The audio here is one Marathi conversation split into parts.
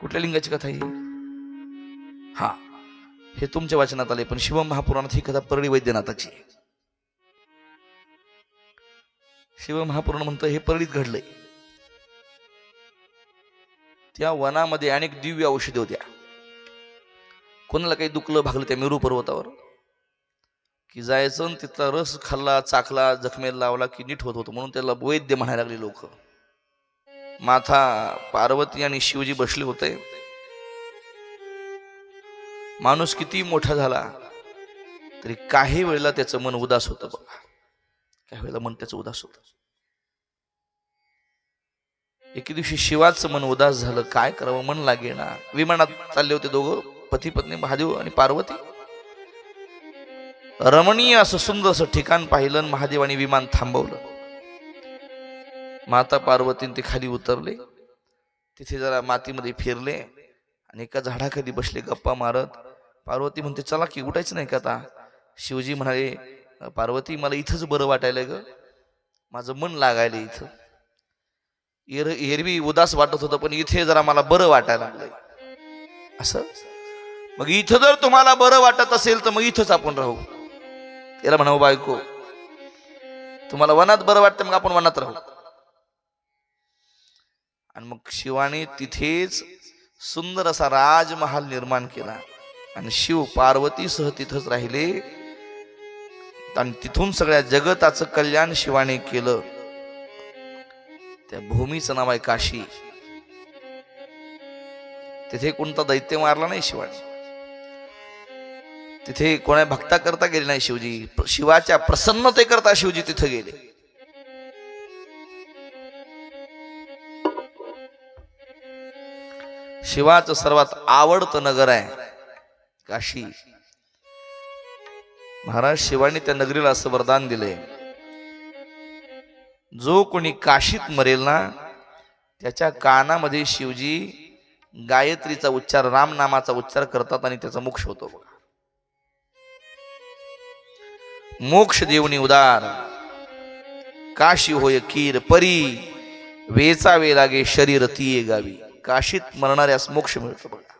कुठल्या लिंगाची कथा ही हा. हे तुमच्या वाचनात आले पण शिव महापुराणात ही कथा परळी वैद्यनाथाची. शिव महापुराण म्हणतं हे परळीत घडलंय. त्या वनामध्ये अनेक दिव्य औषधी होत्या. कोणाला काही दुखलं भागलं त्या मेरू पर्वतावर की जायचं तिथला रस खाल्ला चाकला जखमेला लावला की नीट होत होतं. म्हणून त्याला वैद्य म्हणायला लागले लोक. माथा पार्वती आणि शिवजी बसले होते. माणूस किती मोठा झाला तरी काही वेळेला त्याचं मन उदास होतं बघा. काही वेळेला मन त्याचं उदास होत. एके दिवशी शिवाचं मन उदास झालं काय करावं मन लागे ना. विमानात चालले होते दोघं पती पत्नी महादेव आणि पार्वती. रमणीय असं सुंदर असं ठिकाण पाहिलं आणि महादेवाने विमान थांबवलं. माता पार्वतीने ते खाली उतरले. तिथे जरा मातीमध्ये फिरले आणि एका झाडाखाली बसले गप्पा मारत. पार्वती म्हणते चला की उठायचं नाही का आता? शिवजी म्हणाले पार्वती मला इथंच बरं वाटायला ग. माझं मन लागायला इथं. एर एरवी उदास वाटत होतं पण इथे जरा मला बरं वाटायला लागलंय. असं? मग इथं जर तुम्हाला बरं वाटत असेल तर मग इथंच आपण राहू. याला म्हणावं बायको तुम्हाला वनात बरं वाटतं मग आपण वनात राहू. आणि मग शिवाने तिथेच सुंदर असा राजमहाल निर्माण केला. आणि शिव पार्वतीसह तिथंच राहिले. आणि तिथून सगळ्या जगताचं कल्याण शिवाने केलं. त्या भूमीचं नाव आहे काशी. तिथे कोणता दैत्य मारला नाही शिवाने. तिथे कोणा भक्ता करता गेले नाही शिवजी. शिवाच्या प्रसन्नते करता शिवजी तिथे गेले. शिवाचं सर्वात आवडतं नगर आहे काशी. महाराज शिवाने त्या नगरीला असं वरदान दिले जो कोणी काशीत मरेल ना त्याच्या कानामध्ये शिवजी गायत्रीचा उच्चार रामनामाचा उच्चार करतात आणि त्याचा मोक्ष होतो बघा. मोक्ष देवनी उदार. काशी होय कीर परी वेचावे लागे शरीर तीये गावी. काशीत मरणाऱ्यास मोक्ष मिळतो बघा.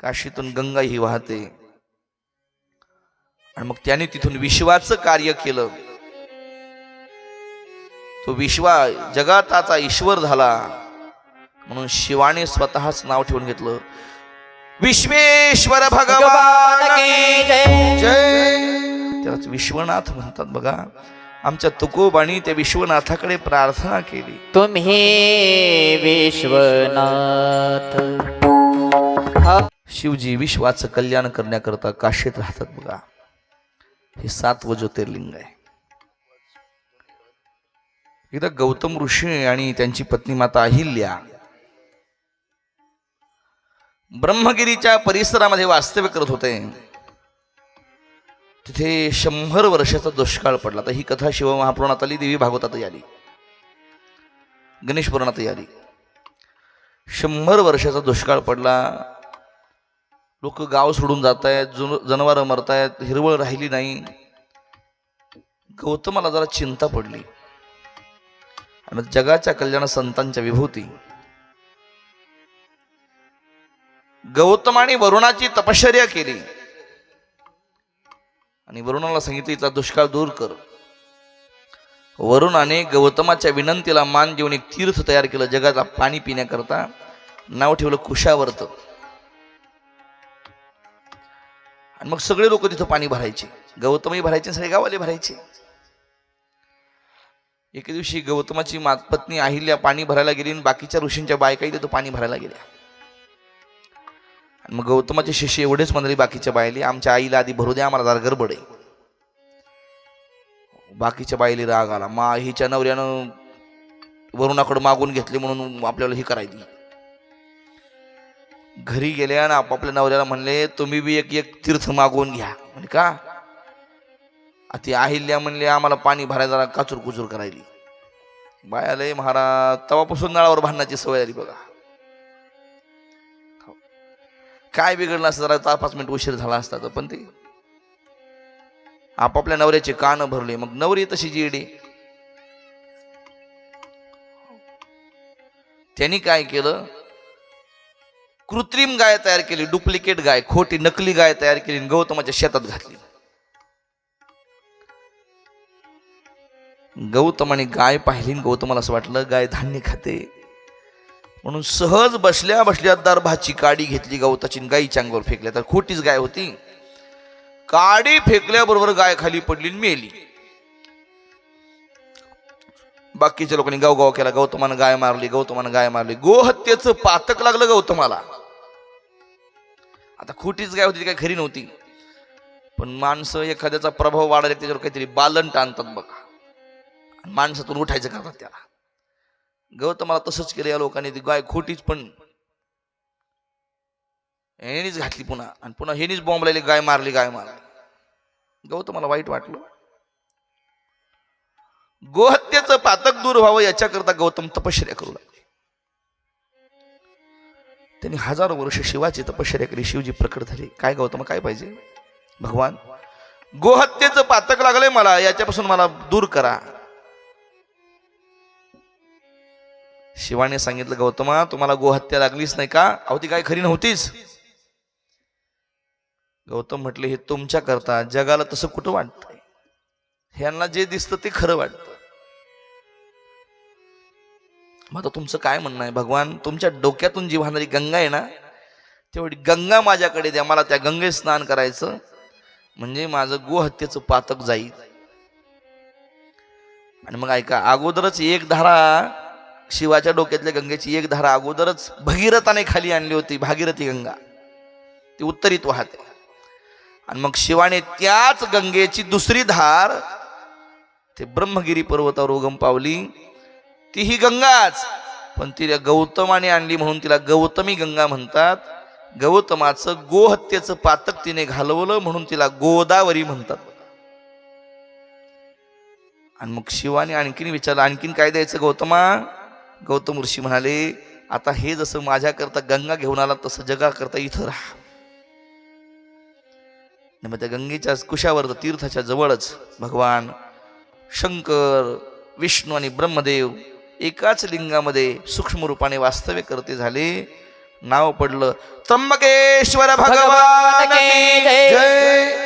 काशीतून गंगा ही वाहते. आणि मग त्याने तिथून विश्वाचं कार्य केलं. तो विश्वा जगाताचा ईश्वर झाला. म्हणून शिवाने स्वतःच नाव ठेवून घेतलं. विश्वेश्वर भगवान की जय. त्यालाच विश्वनाथ म्हणतात बघा. आमच्या तुकोबाणी त्या विश्वनाथाकडे प्रार्थना केली. तुम्ही विश्वनाथ. हा शिवजी विश्वाचं कल्याण करण्याकरता काशीत राहतात बघा. हे सात ज्योतिर्लिंग आहे. एकदा गौतम ऋषी आणि त्यांची पत्नी माता अहिल्या ब्रह्मगिरीच्या परिसरामध्ये वास्तव्य करत होते. तिथे शंभर वर्षाचा दुष्काळ पडला. तर ही कथा शिवमहापुराणात आली देवी भागवतातही आली. गणेश पुराणातही आली. शंभर वर्षाचा दुष्काळ पडला. लोक गाव सोडून जात आहेत जनावरं मरतायत हिरवळ राहिली नाही. गौतमाला जरा चिंता पडली. आणि जगाच्या कल्याण संतांच्या विभूती. गौतमाने वरुणाची तपश्चर्या केली. आणि वरुणाला सांगितलं इथला दुष्काळ दूर कर. वरुणाने गौतमाच्या विनंतीला मान देऊन एक तीर्थ तयार केलं जगाला पाणी पिण्याकरता. नाव ठेवलं कुशावर्त. आणि मग सगळे लोक तिथं पाणी भरायचे. गौतमही भरायचे सगळे गावाले भरायचे. एके दिवशी गौतमाची मातपत्नी अहिल्या पाणी भरायला गेली आणि बाकीच्या ऋषींच्या बायकाही तिथं पाणी भरायला गेल्या. मग गौतमाचे शिष्य एवढेच म्हणाले बाकीच्या बायले आमच्या आईला आधी भरू द्या आम्हाला जरा गडबड आहे. बाकीच्या बाईले राग आला. मा हिच्या नवऱ्यानं वरुणाकडं मागून घेतले म्हणून आपल्याला ही करायची घरी गेले आणि आपापल्या नवऱ्याला म्हणले तुम्ही बी एक एक तीर्थ मागवून घ्या. म्हणजे का? ती अहिल्या म्हणले आम्हाला पाणी भरायला जरा काचूर कुचूर करायली बायालय महाराज तवापासून नळावर भांडणाची सवय आली बघा. काय बिघडलं असतं जरा चार पाच मिनिट उशीर झाला असता तर पण ते आपापल्या नवऱ्याचे कान भरले. मग नवरी तशी जिडी त्यांनी काय केलं? कृत्रिम गाय तयार केली डुप्लिकेट गाय खोटी नकली गाय तयार केली आणि गौतमाच्या शेतात घातली. गौतम आणि गाय पाहिली गौतमाला असं वाटलं गाय धान्य खाते. म्हणून सहज बसल्या बसल्या दरभाची काडी घेतली गवताची आणि चांगवर अंगावर फेकल्या. तर खोटीच गाय होती. काडी फेकल्याबरोबर गाय खाली पडली आणि मेली. बाकीच्या लोकांनी गाव गाव केला गौतमानं गाय मारली गौतमानं गाय मारली. गोहत्येचं पातक लागलं गौतमाला. आता खोटीच गाय होती ती काय खरी नव्हती. पण माणसं एखाद्याचा प्रभाव वाढायला त्याच्यावर काहीतरी बालन टाणतात बघा. आणि माणसातून उठायचं करतात त्याला. गौतमाला तसंच केलं या लोकांनी ती गाय खोटीच पण. हेनीच घातली पुन्हा. आणि पुन्हा हेनीच बॉम्ब लावली गाय मारली गाय मारली. गौतमाला वाईट वाटलं. गोहत्येचं पातक दूर व्हावं याच्याकरता गौतम तपश्चर्या करू लागले. त्यांनी हजारो वर्ष शिवाची तपश्चर्या केली शिवजी प्रकट झाले. काय गौतम काय पाहिजे? भगवान गोहत्येचं पातक लागलंय मला याच्यापासून मला दूर करा. शिवाने सांगितलं गौतमा तुम्हाला गोहत्या लागलीच नाही का? अहो ती काय खरी नव्हतीच. गौतम म्हटले हे तुमच्या करता जगाला तसं कुठं वाटतंय? ह्यांना जे दिसतं ते खरं वाटतं. मग आता तुमचं काय म्हणणं आहे? भगवान तुमच्या डोक्यातून जी वाहणारी गंगा आहे ना तेवढी गंगा माझ्याकडे द्या मला त्या गंगेत स्नान करायचं. म्हणजे माझं गोहत्येचं पातक जाईल. आणि मग ऐका अगोदरच एक धारा शिवाच्या डोक्यातल्या गंगेची एक धारा अगोदरच भगीरथाने खाली आणली होती भागीरथी गंगा. ती उत्तरीत वाहते. आणि मग शिवाने त्याच गंगेची दुसरी धार ते ब्रह्मगिरी पर्वतावर उगम पावली. ती ही गंगाच पण तिला गौतमाने आणली म्हणून तिला गौतमी गंगा म्हणतात. गौतमाचं गोहत्येचं पातक तिने घालवलं म्हणून तिला गोदावरी म्हणतात. आणि मग शिवाने आणखीन विचारलं आणखीन काय द्यायचं गौतमा? गौतम ऋषी म्हणाले आता हे जसं माझ्याकरता गंगा घेऊन आला तसं जगाकरता इथं राहा. मग त्या गंगेच्या कुशावर तीर्थाच्या जवळच भगवान शंकर विष्णू आणि ब्रह्मदेव एकाच लिंगामध्ये सूक्ष्म रूपाने वास्तव्य करते झाले. नाव पडलं त्र्यंबकेश्वर भगवान जय.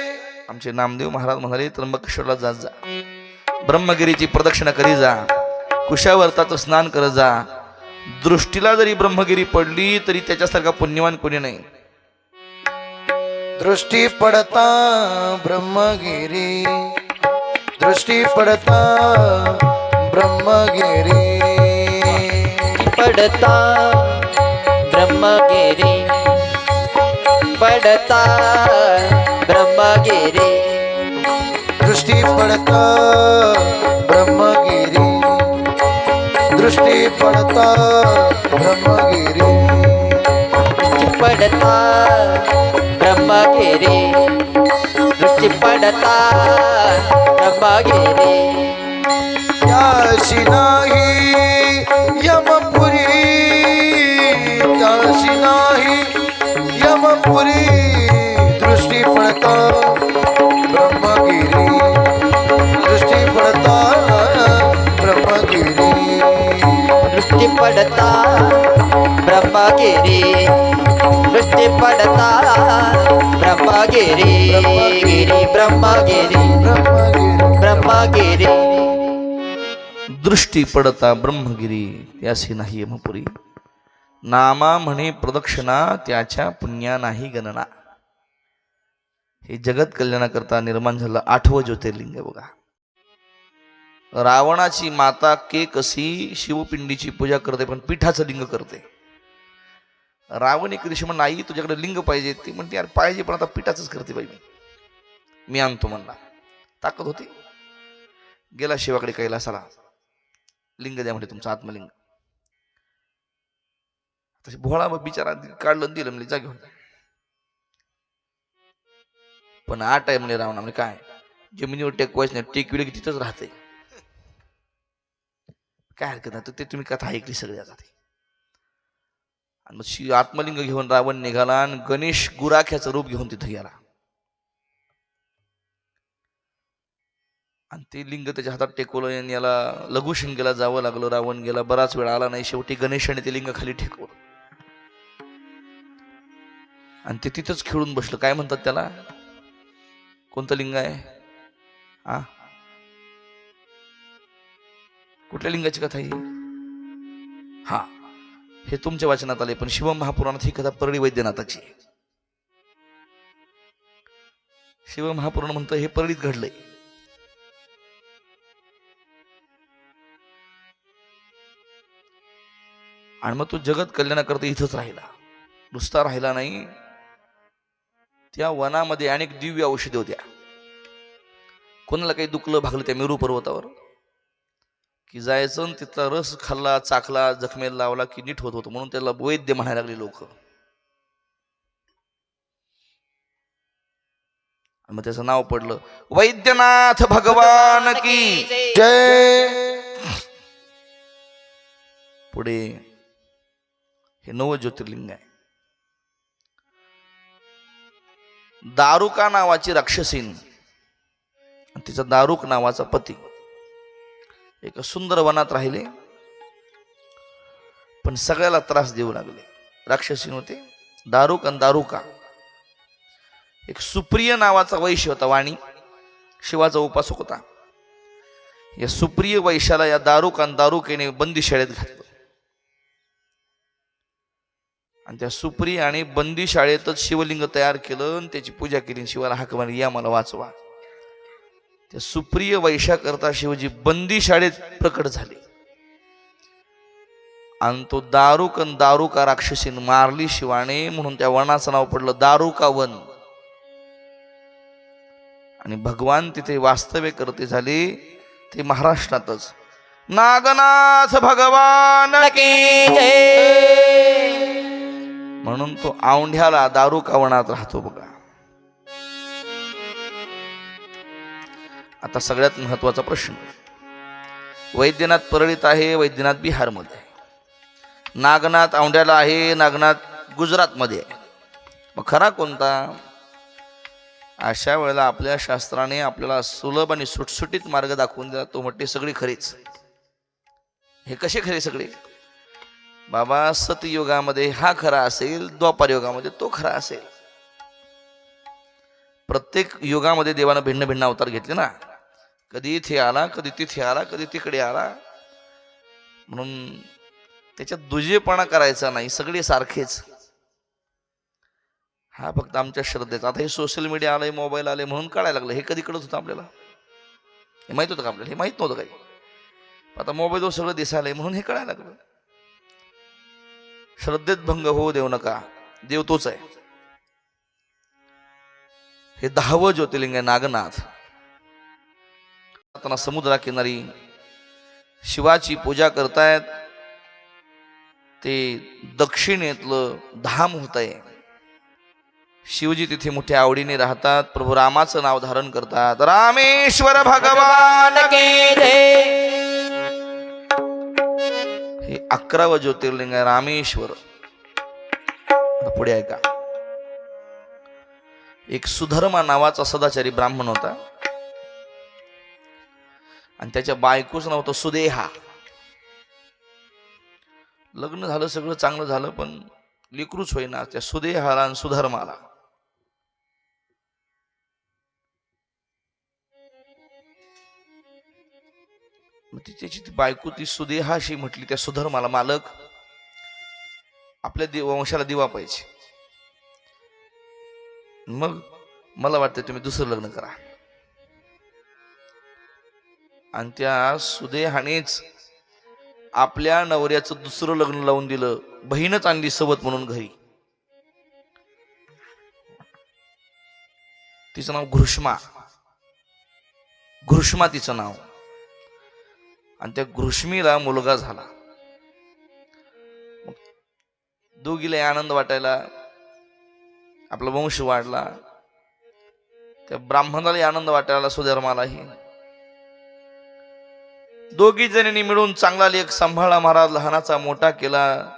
आमचे नामदेव महाराज म्हणाले त्र्यंबकेश्वरला जात जा. ब्रह्मगिरीची प्रदक्षिणा करी जा. कुशावर्ताचं स्नान करत जा. दृष्टीला जरी ब्रह्मगिरी पडली तरी त्याच्यासारखा पुण्यवान कोणी नाही. दृष्टी पडता ब्रह्मगिरी. दृष्टी पडता ब्रह्मगिरी. पडता ब्रह्मगिरी. पडता ब्रह्मगिरी. दृष्टी पडता ब्रह्मगिरी. दृष्टी पडता ब्रह्मगिरी. पडता ब्रह्मगिरी. दृष्टी पडता ब्रह्मगिरी. त्याशी नाही यमपुरी. त्याशी नाही यमपुरी. दृष्टी पडता दृष्टी पडता ब्रह्मगिरी दृष्टी पडता ब्रह्मगिरी गिरी ब्रह्मगिरी ब्रह्मगिरी. दृष्टी पडता ब्रह्मगिरी त्यासी नाही यमपुरी. नामा म्हणे प्रदक्षिणा त्याच्या पुण्या नाही गणना. हे जगत कल्याणाकरता निर्माण झालं आठवं ज्योतिर्लिंग बघा. रावणाची माता के कशी शिवपिंडीची पूजा करते पण पिठाचं लिंग करते. रावण एक दिवशी म्हणून आई तुझ्याकडे लिंग पाहिजे. ती म्हणते यार पाहिजे पण आता पिठाचंच करते बाई मी. मी आणतो म्हणला. ताकद होती. गेला शिवाकडे कैलासाला. लिंग द्या म्हणजे तुमचं आत्मलिंग. तसे भोळा मग बिचारा काढलं दिलं म्हणजे जा घेऊन. पण आठ आहे म्हणजे रावणा म्हणजे काय? जमिनीवर टेकवायच नाही टेकविले की तिथंच राहते. काय हरकत नाही. तर ते तुम्ही कथा ऐकली सगळी आता आणि मग शिव आत्मलिंग घेऊन रावण निघाला आणि गणेश गुराख्याचं रूप घेऊन तिथं गेला. आणि ते लिंग त्याच्या हातात टेकवलं आणि याला लघुशृंगेला जावं लागलं रावण गेला. बराच वेळ आला नाही. शेवटी गणेशाने ते लिंग खाली टेकवलं. आणि ते तिथंच खेळून बसलं. काय म्हणतात त्याला? कोणतं लिंग आहे? आ? कुठल्या लिंगाची कथा ही? हा. हे तुमच्या वाचनात आले पण शिव महापुराणात ही कथा परळी वैद्यनाथाची. शिव महापुराण म्हणतं हे परळीत घडलंय. आणि मग तो जगत कल्याणाकरता इथंच राहिला. नुसता राहिला नाही त्या वनामध्ये अनेक दिव्य औषधे होत्या. कोणाला काही दुखलं भागलं त्या मेरू पर्वतावर? की जायचं आणि तिथला रस खाल्ला चाखला जखमेला लावला की नीट होत होतं. म्हणून त्याला वैद्य म्हणायला लागले लोक. मग त्याचं नाव पडलं वैद्यनाथ भगवान की जय. पुढे हे नव ज्योतिर्लिंग आहे. दारुका नावाची राक्षसीन तिचा दारुक नावाचा पती. एका सुंदर वनात राहिले. पण सगळ्याला त्रास देऊ लागले. राक्षसीन होते. दारुक आणि दारुका. एक सुप्रिय नावाचा वैश्य होता वाणी. शिवाचा उपासक होता. या सुप्रिय वैशाला या दारुक आणि दारुकेने बंदी शाळेत घातलं. आणि त्या सुप्रिय आणि बंदी शाळेतच शिवलिंग तयार केलं आणि त्याची पूजा केली. शिवाला हाक मारली या मला वाचवा. त्या सुप्रिय वैशाकरता शिवजी बंदी शाळेत प्रकट झाले. आणि तो दारुक आणि दारुका राक्षसीन मारली शिवाने म्हणून त्या वनाचं नाव पडलं दारुका वन आणि भगवान तिथे वास्तव्य करते झाले ते महाराष्ट्रातच. नागनाथ भगवान! की जय! म्हणून तो औंढ्याला दारू कावणात राहतो बघा. आता सगळ्यात महत्त्वाचा प्रश्न. वैद्यनाथ परळीत आहे वैद्यनाथ बिहारमध्ये आहे. नागनाथ औंड्याला आहे नागनाथ गुजरातमध्ये आहे. मग खरा कोणता? अशा वेळेला आपल्या शास्त्राने आपल्याला सुलभ आणि सुटसुटीत मार्ग दाखवून दिला तो म्हटले सगळी खरीच. हे कसे खरे सगळे? बाबा सतयुगामध्ये हा खरा असेल द्वापार युगामध्ये तो खरा असेल. प्रत्येक युगामध्ये देवानं भिन्न भिन्न अवतार घेतले ना? कधी इथे आला कधी तिथे आला कधी तिकडे आला. म्हणून त्याच्यात दुजेपणा करायचा नाही सगळे सारखेच. हा फक्त आमच्या श्रद्धेचा. आता हे सोशल मीडिया आलंय मोबाईल आले म्हणून कळायला लागलं. हे कधी कळत होतं आपल्याला? हे माहीत होतं का आपल्याला? हे माहीत नव्हतं काही. आता मोबाईलवर सगळं दिसायलंय म्हणून हे कळायला लागलं. श्रद्धेत भंग होऊ देऊ नका. देव तोच आहे. हे दहावं ज्योतिर्लिंग आहे नागनाथ. जाताना समुद्राकिनारी शिवाची पूजा करतायत ते दक्षिणेतलं धाम होत आहे शिवजी तिथे मोठ्या आवडीने राहतात प्रभू रामाचं नाव धारण करतात. रामेश्वर भगवान हे अकरावं ज्योतिर्लिंग आहे रामेश्वर. पुढे ऐका. एक सुधर्मा नावाचा सदाचारी ब्राह्मण होता. आणि त्याच्या बायकोच नाव होतं सुदेहा. लग्न झालं सगळं चांगलं झालं पण लिकरूच होईना त्या सुदेहाला आणि सुधर्माला. मग ती त्याची ती बायको ती सुदेहाशी म्हटली त्या सुधर्माला मालक आपल्या दि वंशाला दिवा पाहिजे. मग मला वाटतं तुम्ही दुसरं लग्न करा. आणि त्या सुदेहानेच आपल्या नवऱ्याचं दुसरं लग्न लावून दिलं. बहीणच आणली सोबत म्हणून घरी. तिचं नाव घृष्मा. घृष्मा तिचं नाव. आणि त्या घृष्मीला मुलगा झाला. दोघीला आनंद वाटायला आपला वंश वाढला. त्या ब्राह्मणाला आनंद वाटायला सुधर्मालाही. दोघी जणींनी मिळून चांगला लेख सांभाळा महाराज लहानाचा मोठा केला.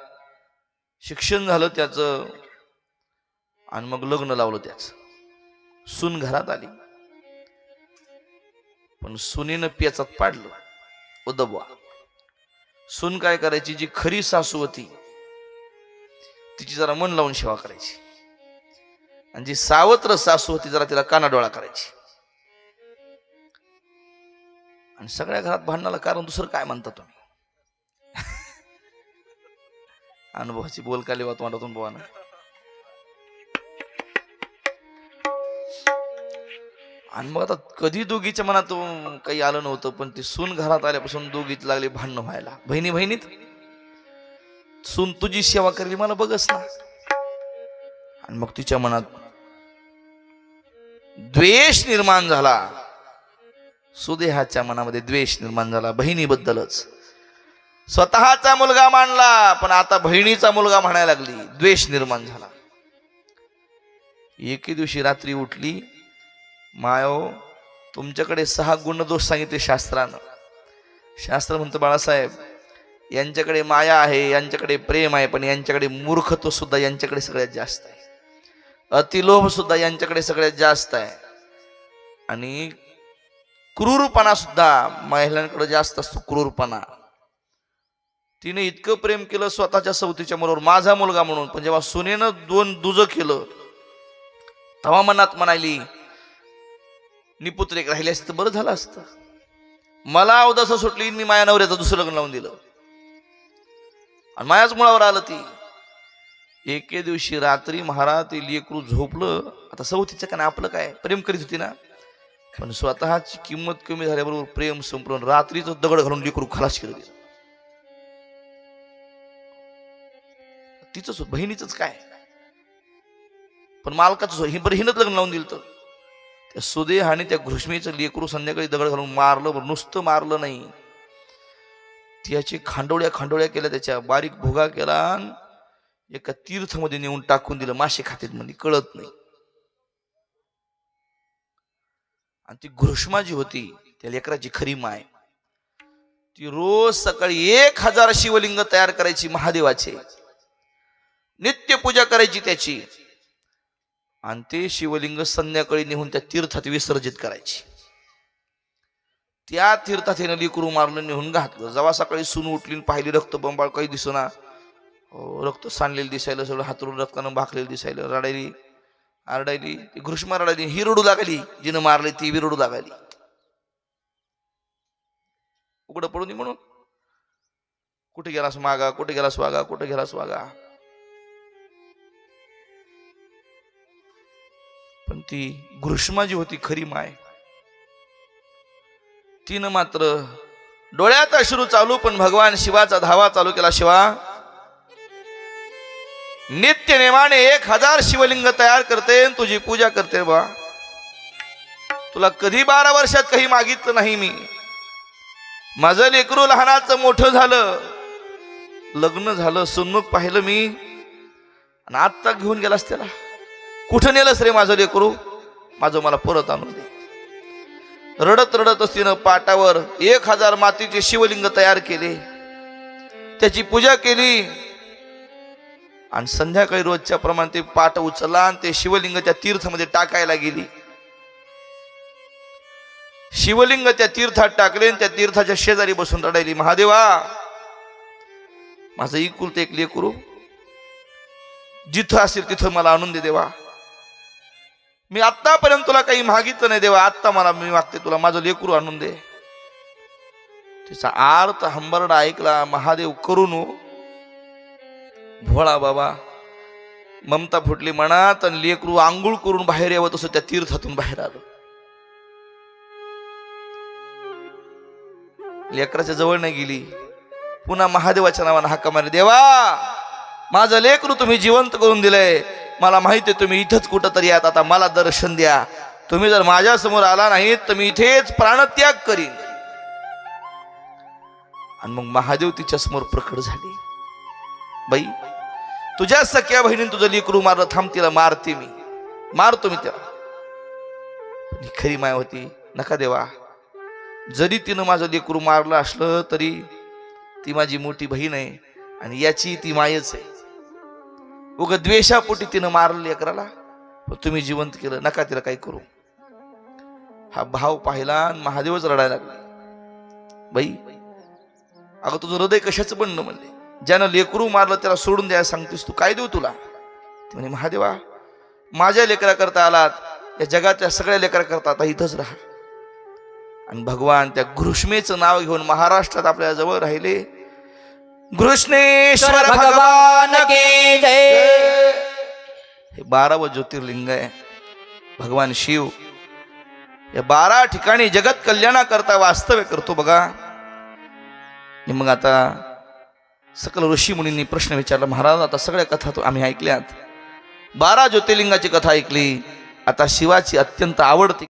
शिक्षण झालं त्याचं. आणि मग लग्न लावलं त्याच. सून घरात आली. पण सुनीनं पेचात पाडलं. उदबवा. सून काय करायची? जी खरी सासू होती तिची जरा मन लावून सेवा करायची. आणि जी सावत्र सासू होती जरा तिला कानाडोळा करायची. आणि सगळ्या घरात भांडणाला कारण दुसरं काय म्हणता तुम्ही? अनुभवाची बोल काली वा तोंडातून बोवा ना. आणि मग आता कधी दोघीच्या मनात काही आलं नव्हतं पण ती सून घरात आल्यापासून दोघीत लागली भांडणं व्हायला. बहिणी बहिणीत सून तुझी सेवा करली मला बघस ना. आणि मग तिच्या मनात द्वेष निर्माण झाला. सुदेहाच्या मनामध्ये द्वेष निर्माण झाला बहिणीबद्दलच. स्वतःचा मुलगा मानला पण आता बहिणीचा मुलगा म्हणायला लागली द्वेष निर्माण झाला. एके दिवशी रात्री उठली मायो तुमच्याकडे सहा गुणदोष सांगितले शास्त्रानं. शास्त्र म्हणतं बाळासाहेब यांच्याकडे माया आहे यांच्याकडे प्रेम आहे पण यांच्याकडे मूर्खत्व सुद्धा यांच्याकडे सगळ्यात जास्त आहे. अतिलोभ सुद्धा यांच्याकडे सगळ्यात जास्त आहे. आणि क्रूरपणा सुद्धा महिलांकडे जास्त असतो क्रूरपणा. तिने इतकं प्रेम केलं स्वतःच्या सवतीच्या बरोबर माझा मुलगा म्हणून पण जेव्हा सुनेनं दोन दुज केलं तेव्हा मनात म्हणाली निपुत्र एक राहिले असते तर बरं झालं असतं. मला अवदस सुटली मी माया नवऱ्याचं दुसरं लग्न लावून दिलं. आणि मायाच मुळावर आलं ती. एके दिवशी रात्री महाराज ते लेकरू झोपलं. आता सवतीचं काय आपलं काय? प्रेम करीत होती ना? पण स्वतःची किंमत कमी झाल्याबरोबर प्रेम संपलं रात्रीच दगड घालून लेकरू खलास केलं तिचं. तिचंच बहिणीच काय? पण मालकाच ही बरं हिनच लग्न लावून दिलं तर त्या सुदेह आणि त्या घृष्मीचं लेकरू संध्याकाळी दगड घालून मारलं बरं नुसतं मारलं नाही. त्याची खांडोळ्या खांडोळ्या केल्या त्याच्या बारीक भुगा केला आणि एका तीर्थमध्ये नेऊन टाकून दिलं मासे खात्यात म्हणजे कळत नाही. आणि ती घृष्मा जी होती त्या लेकराची खरी माय ती रोज सकाळी एक हजार शिवलिंग तयार करायची महादेवाचे. नित्य पूजा करायची त्याची. आणि ते शिवलिंग संध्याकाळी नेहून त्या तीर्थात विसर्जित करायची. त्या तीर्थात हे लेकरू मारलं नेऊन घातलं. जेव्हा सकाळी सून उठली आणि पाहिली रक्त बंबाळ काही दिसना रक्त सांडलेलं दिसायला सगळं हातरून रक्तानं भाकलेलं दिसायला रडायली. आरडायली ती घृष्मा रडायली ही रडू लागली जिनं मारली ती बी रडू लागली. उघडं पडू नये म्हणून. कुठे गेलास मागा कुठे गेलास वागा कुठे गेलास वागा? पण ती घृष्मा जी होती खरी माय. तिनं मात्र डोळ्यात अश्रू चालू पण भगवान शिवाचा धावा चालू केला. शिवा नित्य नेमाने एक हजार शिवलिंग तयार करते आणि तुझी पूजा करते बा. तुला कधी बारा वर्षात काही मागितलं नाही मी. माझं लेकरू लहानाचं मोठं झालं. लग्न झालं सुन्मुख पाहिलं मी. आणि आत्ता घेऊन गेलास त्याला. कुठं नेलंस रे माझं लेकरू? माझं मला परत आणून दे. रडत रडत असतीनं पाटावर एक हजार मातीचे शिवलिंग तयार केले. त्याची पूजा केली. आणि संध्याकाळी रोजच्या प्रमाणे ते पाट उचलला आणि ते शिवलिंग त्या तीर्थमध्ये टाकायला गेली. शिवलिंग त्या तीर्थात टाकले आणि त्या तीर्थाच्या शेजारी बसून रडायली महादेवा माझं इकुलते एक लेकरू जिथं असेल तिथं मला आणून दे देवा. मी आत्तापर्यंत तुला काही मागितलं नाही देवा आत्ता मला मी मागते तुला माझं लेकरू आणून दे. तिचा आर्त हंबरडा ऐकला महादेव करून भोळा बाबा ममता फुटली मनात आणि लेकरू आंघोळ करून बाहेर यावं तसं त्या तीर्थातून बाहेर आलं. लेकराच्या जवळ नाही गेली. पुन्हा महादेवाच्या नावानं हाका मारली देवा माझं लेकरू तुम्ही जिवंत करून दिलंय. मला माहिती आहे तुम्ही इथंच कुठं तरी आहात. आता मला दर्शन द्या. तुम्ही जर माझ्यासमोर आला नाहीत तर मी इथेच प्राणत्याग करीन. आणि मग महादेव तिच्या समोर प्रकट झाली. बाई तुझ्या सख्या बहिणीने तुझं लेकरू मारलं थांब तिला मारते मी. मारतो मी त्याला. ही खरी माय होती. नका देवा. जरी तिनं माझं लेकरू मारलं असलं तरी ती माझी मोठी बहीण आहे आणि याची ती मायच आहे. उग द्वेषापोटी तिनं मारलं लेकराला तुम्ही जिवंत केलं नका तिला काही करू. हा भाव पाहिला आणि महादेवच रडायला लागला. बाई अगं तुझं हृदय कशाचं बनणं म्हणले? ज्यानं लेकरू मारलं त्याला सोडून द्यायला सांगतेस तू. काय देऊ तुला? ती म्हणे महादेवा माझ्या लेकरा करता आलात या जगातल्या सगळ्या लेकरा करता आता इथंच राहा. आणि भगवान त्या घृष्मेचं नाव घेऊन महाराष्ट्रात आपल्या जवळ राहिले. घृष्णेश्वर भगवान भगवान की जय. हे बारावं ज्योतिर्लिंग आहे. भगवान शिव या बारा ठिकाणी जगत कल्याणाकरता वास्तव्य करतो बघा. मग आता सकल ऋषी मुनींनी प्रश्न विचारला महाराज आता सगळ्या कथा तो आम्ही ऐकल्यात. बारा ज्योतिर्लिंगाची कथा ऐकली. आता शिवाची अत्यंत आवडती